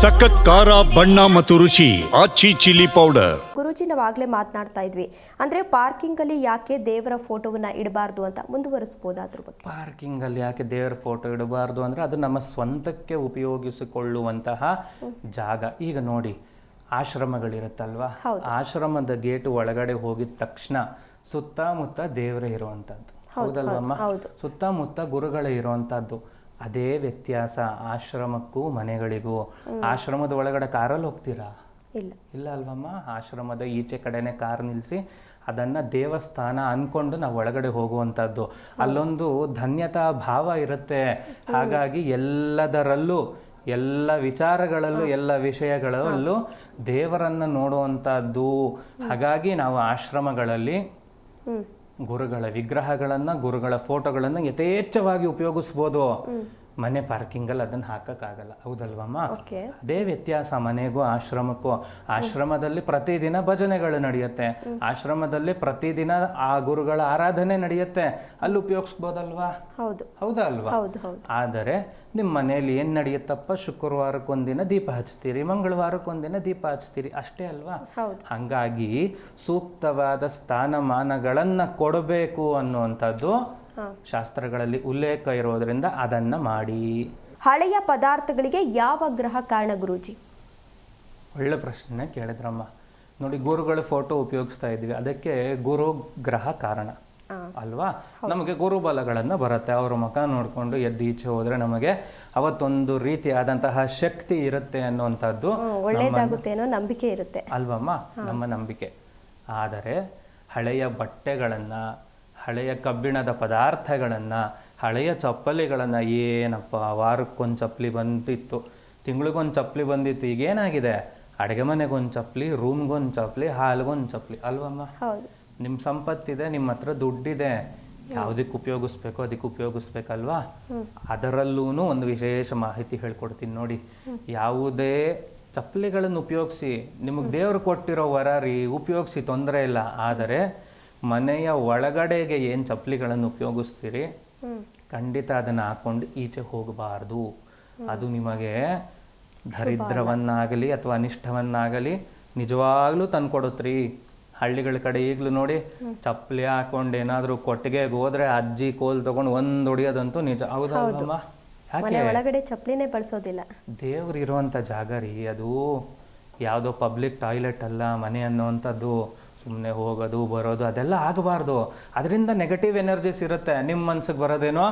ಸಖತ್ ಖಾರ ಬಣ್ಣ ಮತ್ತು ರುಚಿ ಆಚಿ ಚಿಲ್ಲಿ ಪೌಡರ್. ಗುರುಜಿ ನಾವು ಆಗ್ಲೇ ಮಾತನಾಡ್ತಾ ಇದ್ವಿ. ಅಂದ್ರೆ ಪಾರ್ಕಿಂಗ್ ಅಲ್ಲಿ ಯಾಕೆ ದೇವರ ಫೋಟೋವನ್ನ ಇಡಬಾರ್ದು ಅಂತ ಮುಂದುವರಿಸಬಹುದು ಅದ್ರ ಬಗ್ಗೆ? ಪಾರ್ಕಿಂಗಲ್ಲಿ ಯಾಕೆ ದೇವರ ಫೋಟೋ ಇಡಬಾರ್ದು ಅಂದ್ರೆ ಅದು ನಮ್ಮ ಸ್ವಂತಕ್ಕೆ ಉಪಯೋಗಿಸಿಕೊಳ್ಳುವಂತಹ ಜಾಗ. ಈಗ ನೋಡಿ ಆಶ್ರಮಗಳಿರುತ್ತಲ್ವಾ? ಹೌದು. ಆಶ್ರಮದ ಗೇಟ್ ಒಳಗಡೆ ಹೋಗಿದ ತಕ್ಷಣ ಸುತ್ತಮುತ್ತ ದೇವರೇ ಇರುವಂಥದ್ದು. ಹೌದಲ್ವಮ್ಮ? ಹೌದು. ಸುತ್ತಮುತ್ತ ಗುರುಗಳೇ ಇರುವಂಥದ್ದು. ಅದೇ ವ್ಯತ್ಯಾಸ ಆಶ್ರಮಕ್ಕೂ ಮನೆಗಳಿಗೂ. ಆಶ್ರಮದ ಒಳಗಡೆ ಕಾರಲ್ಲಿ ಹೋಗ್ತೀರಾ? ಇಲ್ಲ. ಇಲ್ಲ ಅಲ್ವಮ್ಮ ಆಶ್ರಮದ ಈಚೆ ಕಡೆನೆ ಕಾರ್ ನಿಲ್ಲಿಸಿ ಅದನ್ನ ದೇವಸ್ಥಾನ ಅನ್ಕೊಂಡು ನಾವು ಒಳಗಡೆ ಹೋಗುವಂಥದ್ದು. ಅಲ್ಲೊಂದು ಧನ್ಯತಾ ಭಾವ ಇರುತ್ತೆ. ಹಾಗಾಗಿ ಎಲ್ಲದರಲ್ಲೂ ಎಲ್ಲ ವಿಚಾರಗಳಲ್ಲೂ ಎಲ್ಲ ವಿಷಯಗಳಲ್ಲೂ ದೇವರನ್ನ ನೋಡುವಂಥದ್ದು. ಹಾಗಾಗಿ ನಾವು ಆಶ್ರಮಗಳಲ್ಲಿ ಗುರುಗಳ ವಿಗ್ರಹಗಳನ್ನು ಗುರುಗಳ ಫೋಟೋಗಳನ್ನು ಯಥೇಚ್ಛವಾಗಿ ಉಪಯೋಗಿಸ್ಬೋದು. ಮನೆ ಪಾರ್ಕಿಂಗಲ್ಲಿ ಅದನ್ನ ಹಾಕೋಕ್ಕಾಗಲ್ಲ. ಹೌದಲ್ವಮ್ಮ? ಅದೇ ವ್ಯತ್ಯಾಸ ಮನೆಗೂ ಆಶ್ರಮಕ್ಕೂ. ಆಶ್ರಮದಲ್ಲಿ ಪ್ರತಿದಿನ ಭಜನೆಗಳು ನಡೆಯುತ್ತೆ. ಆಶ್ರಮದಲ್ಲಿ ಪ್ರತಿದಿನ ಆ ಗುರುಗಳ ಆರಾಧನೆ ನಡೆಯುತ್ತೆ. ಅಲ್ಲಿ ಉಪಯೋಗಿಸ್ಬೋದಲ್ವಾ? ಹೌದು. ಹೌದಾ ಅಲ್ವಾ? ಹೌದು ಹೌದು. ಆದರೆ ನಿಮ್ಮ ಮನೆಯಲ್ಲಿ ಏನು ನಡೆಯುತ್ತಪ್ಪ? ಶುಕ್ರವಾರಕ್ಕೊಂದಿನ ದೀಪ ಹಚ್ತೀರಿ ಮಂಗಳವಾರಕ್ಕೊಂದಿನ ದೀಪ ಹಚ್ತೀರಿ ಅಷ್ಟೇ ಅಲ್ವಾ? ಹಾಗಾಗಿ ಸೂಕ್ತವಾದ ಸ್ಥಾನಮಾನಗಳನ್ನು ಕೊಡಬೇಕು ಅನ್ನುವಂಥದ್ದು. ಶಾಸ್ತ್ರಗಳಲ್ಲಿ ಉಲ್ಲೇಖ ಇರೋದ್ರಿಂದ ಅದನ್ನ ಮಾಡಿ. ಹಳೆಯ ಪದಾರ್ಥಗಳಿಗೆ ಯಾವ ಗ್ರಹ ಕಾರಣ ಗುರುಜಿ? ಒಳ್ಳೆ ಪ್ರಶ್ನೆ ಕೇಳಿದ್ರಮ್ಮ. ನೋಡಿ ಗುರುಗಳ ಫೋಟೋ ಉಪಯೋಗಿಸ್ತಾ ಇದ್ವಿ. ಅದಕ್ಕೆ ಗುರು ಗ್ರಹ ಕಾರಣ. ಅಲ್ವಾ? ನಮಗೆ ಗುರುಬಲಗಳನ್ನು ಬರುತ್ತೆ. ಅವರ ಮುಖ ನೋಡಿಕೊಂಡು ಎದ್ದು ಈಚೆ ಹೋದ್ರೆ ನಮಗೆ ಅವತ್ತೊಂದು ರೀತಿಯಾದಂತಹ ಶಕ್ತಿ ಇರುತ್ತೆ ಅನ್ನುವಂಥದ್ದು ಒಳ್ಳೆಯದಾಗುತ್ತೆ ಒಳ್ಳೇದಾಗುತ್ತೆ ಅನ್ನೋ ನಂಬಿಕೆ ಇರುತ್ತೆ. ಅಲ್ವಮ್ಮ? ನಮ್ಮ ನಂಬಿಕೆ. ಆದರೆ ಹಳೆಯ ಬಟ್ಟೆಗಳನ್ನು ಹಳೆಯ ಕಬ್ಬಿಣದ ಪದಾರ್ಥಗಳನ್ನು ಹಳೆಯ ಚಪ್ಪಲಿಗಳನ್ನು ಏನಪ್ಪ ವಾರಕ್ಕೊಂದು ಚಪ್ಪಲಿ ಬಂದಿತ್ತು ತಿಂಗಳಿಗೊಂದು ಚಪ್ಪಲಿ ಬಂದಿತ್ತು ಈಗೇನಾಗಿದೆ? ಅಡುಗೆ ಮನೆಗೊಂದು ಚಪ್ಪಲಿ ರೂಮ್ಗೊಂದು ಚಪ್ಪಲಿ ಹಾಲ್ಗೊಂದು ಚಪ್ಪಲಿ ಅಲ್ವಮ್ಮ? ನಿಮ್ಮ ಸಂಪತ್ತಿದೆ ನಿಮ್ಮ ಹತ್ರ ದುಡ್ಡಿದೆ. ಯಾವುದಕ್ಕೆ ಉಪಯೋಗಿಸ್ಬೇಕು ಅದಕ್ಕೆ ಉಪಯೋಗಿಸ್ಬೇಕಲ್ವಾ? ಅದರಲ್ಲೂ ಒಂದು ವಿಶೇಷ ಮಾಹಿತಿ ಹೇಳ್ಕೊಡ್ತೀನಿ ನೋಡಿ. ಯಾವುದೇ ಚಪ್ಪಲಿಗಳನ್ನು ಉಪಯೋಗಿಸಿ ನಿಮಗೆ ದೇವರು ಕೊಟ್ಟಿರೋ ವರ ರೀ ಉಪಯೋಗಿಸಿ ತೊಂದರೆ ಇಲ್ಲ. ಆದರೆ ಮನೆಯ ಒಳಗಡೆಗೆ ಏನು ಚಪ್ಪಲಿಗಳನ್ನು ಉಪಯೋಗಿಸ್ತೀರಿ? ಖಂಡಿತ ಅದನ್ನು ಹಾಕೊಂಡು ಈಚೆ ಹೋಗಬಾರ್ದು. ಅದು ನಿಮಗೆ ದರಿದ್ರವನ್ನಾಗಲಿ ಅಥವಾ ಅನಿಷ್ಟವನ್ನಾಗಲಿ ನಿಜವಾಗ್ಲೂ ತಂದ್ಕೊಡತ್ರಿ. ಹಳ್ಳಿಗಳ ಕಡೆ ಈಗಲೂ ನೋಡಿ ಚಪ್ಪಲಿ ಹಾಕೊಂಡು ಏನಾದರೂ ಕೊಟ್ಟಿಗೆಗೆ ಹೋದ್ರೆ ಅಜ್ಜಿ ಕೋಲ್ ತಗೊಂಡು ಒಂದು ಹೊಡಿಯೋದಂತೂ ನಿಜ. ಹೌದಾ. ಯಾಕೆ? ಮನೆ ಒಳಗಡೆ ಚಪ್ಪಲಿನೇ ಬಳಸೋದಿಲ್ಲ. ದೇವ್ರು ಇರುವಂಥ ಜಾಗ ರೀ ಅದು. ಯಾವುದೋ ಪಬ್ಲಿಕ್ ಟಾಯ್ಲೆಟ್ ಅಲ್ಲ ಮನೆ ಅನ್ನೋವಂಥದ್ದು ಸುಮ್ಮನೆ ಹೋಗೋದು ಬರೋದು ಅದೆಲ್ಲ ಆಗಬಾರ್ದು. ಅದರಿಂದ ನೆಗೆಟಿವ್ ಎನರ್ಜೀಸ್ ಇರುತ್ತೆ. ನಿಮ್ಮ ಮನ್ಸಿಗೆ ಬರೋದೇನೋ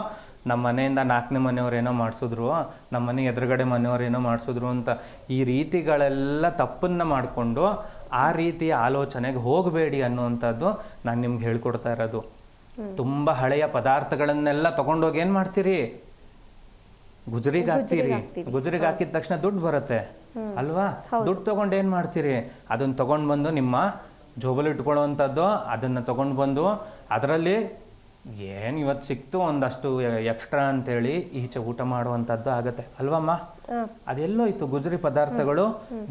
ನಮ್ಮ ಮನೆಯಿಂದ ನಾಲ್ಕನೇ ಮನೆಯವ್ರೇನೋ ಮಾಡಿಸಿದ್ರು ನಮ್ಮ ಮನೆ ಎದುರುಗಡೆ ಮನೆಯವ್ರೇನೋ ಮಾಡಿಸಿದ್ರು ಅಂತ ಈ ರೀತಿಗಳೆಲ್ಲ ತಪ್ಪನ್ನ ಮಾಡಿಕೊಂಡು ಆ ರೀತಿಯ ಆಲೋಚನೆಗೆ ಹೋಗಬೇಡಿ ಅನ್ನುವಂಥದ್ದು ನಾನು ನಿಮ್ಗೆ ಹೇಳ್ಕೊಡ್ತಾ ಇರೋದು. ತುಂಬ ಹಳೆಯ ಪದಾರ್ಥಗಳನ್ನೆಲ್ಲ ತಗೊಂಡೋಗಿ ಏನು ಮಾಡ್ತೀರಿ? ಗುಜರಿಗೆ ಹಾಕ್ತೀರಿ ಗುಜರಿಗೆ ಹಾಕಿದ ತಕ್ಷಣ ದುಡ್ಡು ಬರುತ್ತೆ. ಅಲ್ವಾ? ದುಡ್ಡು ತಗೊಂಡು ಏನು ಮಾಡ್ತೀರಿ? ಅದನ್ನ ತಗೊಂಡು ಬಂದು ನಿಮ್ಮ ಜೋಬಲ್ಲಿ ಇಟ್ಕೊಳ್ಳೋವಂಥದ್ದು ಅದನ್ನು ತಗೊಂಡು ಬಂದು ಅದರಲ್ಲಿ ಏನು ಇವತ್ತು ಸಿಕ್ತು ಒಂದಷ್ಟು ಎಕ್ಸ್ಟ್ರಾ ಅಂತೇಳಿ ಈಚೆ ಊಟ ಮಾಡುವಂಥದ್ದು ಆಗತ್ತೆ. ಅಲ್ವಮ್ಮ? ಅದೆಲ್ಲೋ ಇತ್ತು ಗುಜರಿ ಪದಾರ್ಥಗಳು.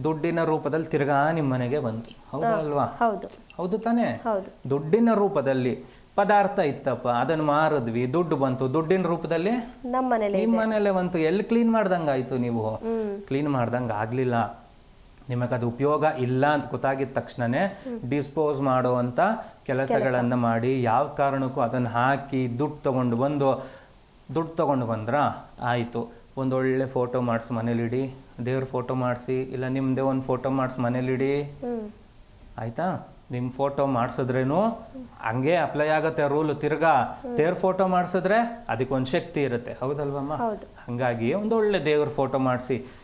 ದುಡ್ಡಿನ ರೂಪದಲ್ಲಿ ತಿರ್ಗಾ ನಿಮ್ಮ ಮನೆಗೆ ಬಂತು. ಹೌದಾ ಅಲ್ವಾ? ಹೌದು. ತಾನೇ? ದುಡ್ಡಿನ ರೂಪದಲ್ಲಿ ಪದಾರ್ಥ ಇತ್ತಪ್ಪ ಅದನ್ನು ಮಾರಿದ್ವಿ. ದುಡ್ಡು ಬಂತು. ದುಡ್ಡಿನ ರೂಪದಲ್ಲಿ ನಮ್ಮ ಮನೇಲಿ ನಿಮ್ಮ ಮನೇಲೆ ಬಂತು. ಎಲ್ಲಿ ಕ್ಲೀನ್ ಮಾಡ್ದಂಗೆ ಆಯಿತು ನೀವು ಕ್ಲೀನ್ ಮಾಡ್ದಂಗೆ ಆಗಲಿಲ್ಲ. ನಿಮಗೆ ಅದು ಉಪಯೋಗ ಇಲ್ಲ ಅಂತ ಗೊತ್ತಾಗಿದ ತಕ್ಷಣನೇ ಡಿಸ್ಪೋಸ್ ಮಾಡುವಂಥ ಕೆಲಸಗಳನ್ನು ಮಾಡಿ ಯಾವ ಕಾರಣಕ್ಕೂ ಅದನ್ನು ಹಾಕಿ ದುಡ್ಡು ತಗೊಂಡು ಬಂದು ದುಡ್ಡು ತಗೊಂಡು ಬಂದ್ರ? ಆಯಿತು. ಒಂದೊಳ್ಳೆ ಫೋಟೋ ಮಾಡಿಸಿ ಮನೇಲಿಡಿ. ದೇವ್ರ ಫೋಟೋ ಮಾಡಿಸಿ ಇಲ್ಲ ನಿಮ್ಮದೇ ಒಂದು ಫೋಟೋ ಮಾಡಿಸಿ ಮನೇಲಿಡಿ. ಇಡಿ ಆಯ್ತಾ? ನಿಮ್ಮ ಫೋಟೋ ಮಾಡಿಸಿದ್ರೇನು ಹಂಗೆ ಅಪ್ಲೈ ಆಗುತ್ತೆ ರೂಲ್ ತಿರ್ಗಾ ದೇವ್ರ ಫೋಟೋ ಮಾಡಿಸಿದ್ರೆ ಅದಕ್ಕೊಂದು ಶಕ್ತಿ ಇರುತ್ತೆ. ಹೌದಲ್ವಮ್ಮ? ಹಂಗಾಗಿ ಹಾಗಾಗಿ ಒಂದೊಳ್ಳೆ ದೇವ್ರ ಫೋಟೋ ಮಾಡಿಸಿ.